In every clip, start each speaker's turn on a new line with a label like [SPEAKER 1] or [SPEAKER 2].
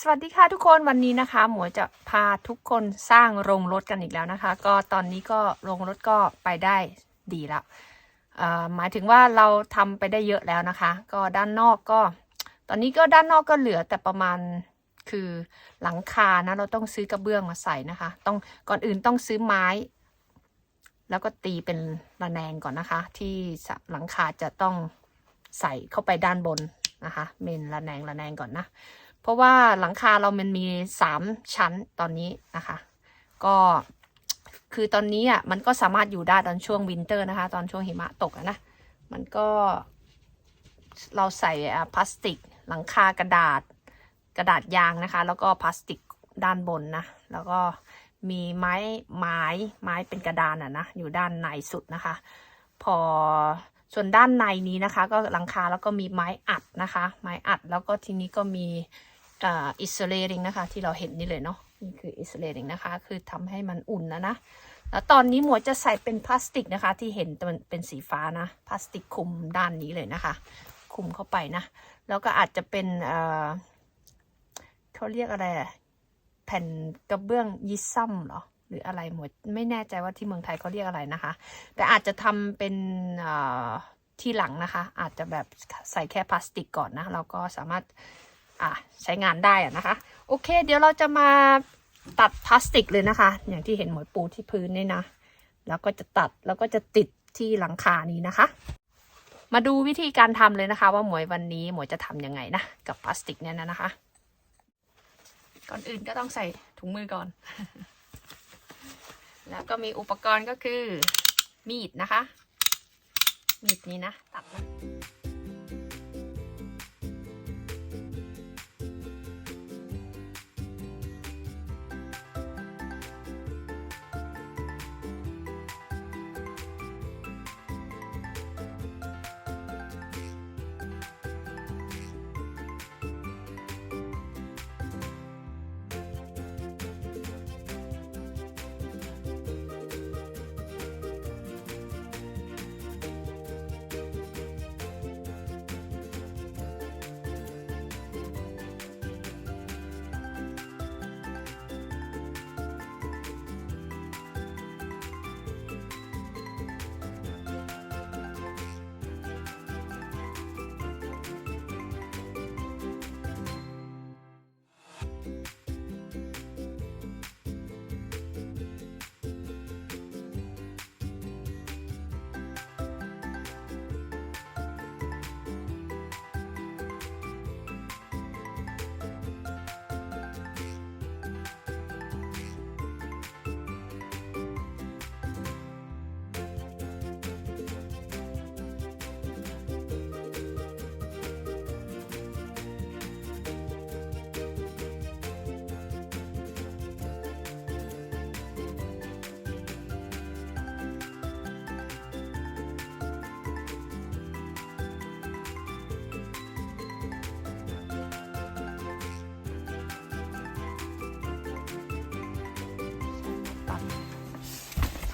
[SPEAKER 1] สวัสดีค่ะทุกคนวันนี้นะคะ หมวยจะพาทุกคนสร้างโรงรถกันอีกแล้วนะคะ ก็ตอนนี้ก็โรงรถก็ไปได้ดีแล้วหมายถึงว่าเราทำไปได้เยอะแล้วนะคะ ก็ด้านนอกก็ ตอนนี้ก็ด้านนอกก็เหลือแต่ประมาณคือหลังคานะเราต้องซื้อกระเบื้องมาใส่นะคะ ต้องก่อนอื่นต้องซื้อไม้ แล้วก็ตีเป็นระแนงก่อนนะคะ ที่หลังคาจะต้องใส่เข้าไปด้านบนนะคะ เมนระแนงระแนงก่อนนะ เพราะว่าหลังคาเรามันมีสามชั้นตอนนี้นะคะ ก็คือตอนนี้อะมันก็สามารถอยู่ได้ตอนช่วงวินเตอร์นะคะ ตอนช่วงหิมะตกะนะ มันก็เราใส่พลาสติก หลังคากระดาษกระดาษยางนะคะ แล้วก็พลาสติกด้านบนนะ แล้วก็มีไม้ไม้ไม้เป็นกระดานอะนะอยู่ด้านในสุดนะคะ พอส่วนด้านในนี้นะคะ ก็หลังคาแล้วก็มีไม้อัดนะคะ ไม้อัดแล้วก็ทีนี้ก็มี อ่าอิสเลริงนะคะ ที่เราเห็นนี่เลยเนาะนี่คืออิสเลริงนะคะ คือทำให้มันอุ่นนะนะแล้วตอนนี้หมวจะใส่เป็นพลาสติกนะคะ ที่เห็นมันเป็นสีฟ้านะพลาสติกคลุมด้านนี้เลยนะคะคลุมเข้าไปนะ แล้วก็อาจจะเป็นเอ่อเขาเรียกอะไรแผ่นกระเบื้องยิซัมเหรอหรืออะไรหมดไม่แน่ใจว่าที่เมืองไทยเขาเรียกอะไรนะคะ แต่อาจจะทำเป็นที่หลังนะคะ อาจจะแบบใส่แค่พลาสติกก่อนนะ เราก็สามารถ อะใช้งานได้อะนะคะ โอเค เดี๋ยวเราจะมาตัดพลาสติกเลยนะคะ อย่างที่เห็นหมวยปูที่พื้นนี่นะ แล้วก็จะตัดแล้วก็จะติดที่หลังคานี้นะคะ มาดูวิธีการทำเลยนะคะ ว่าหมวยวันนี้หมวยจะทำยังไงนะ กับพลาสติกเนี่ยนะนะคะ ก่อนอื่นก็ต้องใส่ถุงมือก่อน แล้วก็มีอุปกรณ์ก็คือมีดนะคะ มีดนี้นะ ตัดนะ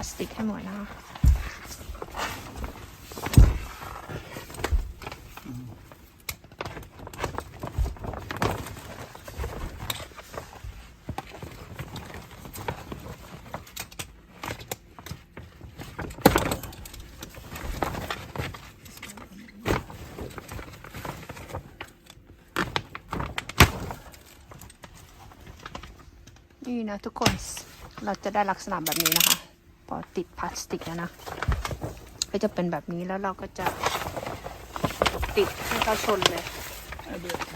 [SPEAKER 1] าสติกให้หมดนะคะนี่นะทุกคนเราจะได้ลักษณะแบบนี้นะคะ พอติดพลาสติกแล้วนะ ก็จะเป็นแบบนี้แล้วเราก็จะติดให้เขาชนเลยโ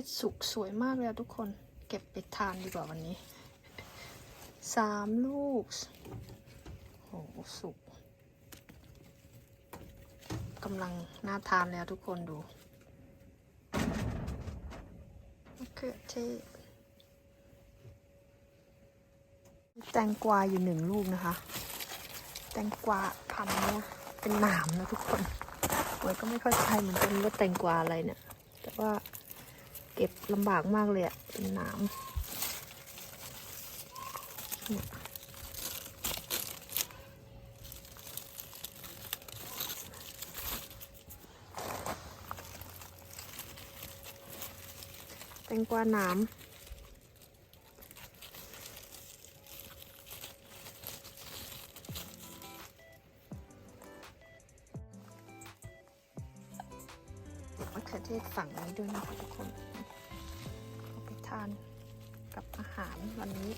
[SPEAKER 1] ศสุกสวยมากเลยอะทุกคน เก็บไปทานดีกว่าวันนี้ สามลูก โห สุกกำลังน่าทานแล้วทุกคนดูมะเขือเทศแตงกวาอยู่หนึ่งลูกนะคะ แตงกวาพันเนี่ยเป็นหนามนะทุกคนหวยก็ไม่เข้าใจเหมือนกันว่าแตงกวาอะไรเนี่ย แต่ว่า เก็บลำบากมากเลยอะเป็นน้ำแตงกวาน้ำมะเขือเทศฝั่งนี้ด้วยนะคะทุกคน วันนี้